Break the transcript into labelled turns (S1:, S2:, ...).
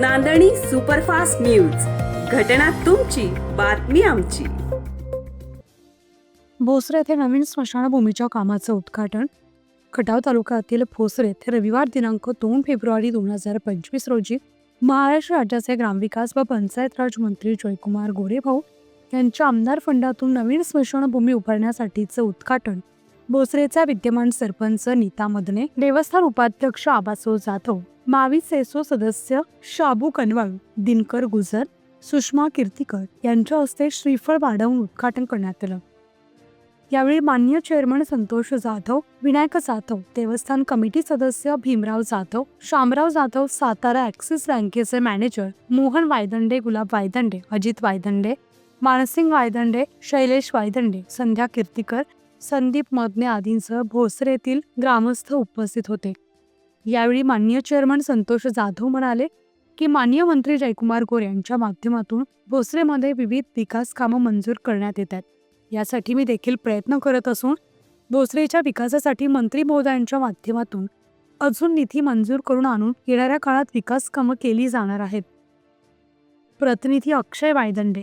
S1: नांदणी superfast news. घटना तुमची बातमी आमची.
S2: भोसरे येथे नवीन स्मशानभूमीच्या कामाचं उद्घाटन. खटाव तालुक्यातील भोसरे येथे रविवार दिनांक दोन फेब्रुवारी दोन हजार पंचवीस रोजी महाराष्ट्र राज्याचे ग्रामविकास व पंचायत राज मंत्री जयकुमार गोरेभाऊ यांच्या आमदार फंडातून नवीन स्मशानभूमी उभारण्यासाठीचं उद्घाटन. भोसरेचा विद्यमान सरपंच नीता मदने देवस्थान उपाध्यक्ष आबासो जाधव मावी सेसो सदस्य शाबू कनवाळ दिनकर गुजर सुषमा कीर्तीकर यांच्या हस्ते श्रीफळ वाढवून उद्घाटन करण्यात आलं. यावेळी मान्य चेअरमन संतोष जाधव विनायक जाधव देवस्थान कमिटी सदस्य भीमराव जाधव शामराव जाधव सातारा ॲक्सिस बँकेचे मॅनेजर मोहन वायदंडे गुलाब वायदंडे अजित वायदंडे मानसिंग वायदंडे शैलेश वायदंडे संध्या कीर्तीकर संदीप मदने आदींसह भोसरे येथील ग्रामस्थ उपस्थित होते. यावेळी मान्य चेअरमन संतोष जाधव म्हणाले की मान्य मंत्री जयकुमार गोर यांच्या माध्यमातून भोसरेमध्ये विविध विकास कामं मंजूर करण्यात येतात. यासाठी मी देखील प्रयत्न करत असून भोसरेच्या विकासासाठी मंत्री महोदयांच्या माध्यमातून अजून निधी मंजूर करून आणून येणाऱ्या काळात विकास कामं केली जाणार आहेत. प्रतिनिधी अक्षय वायदंडे.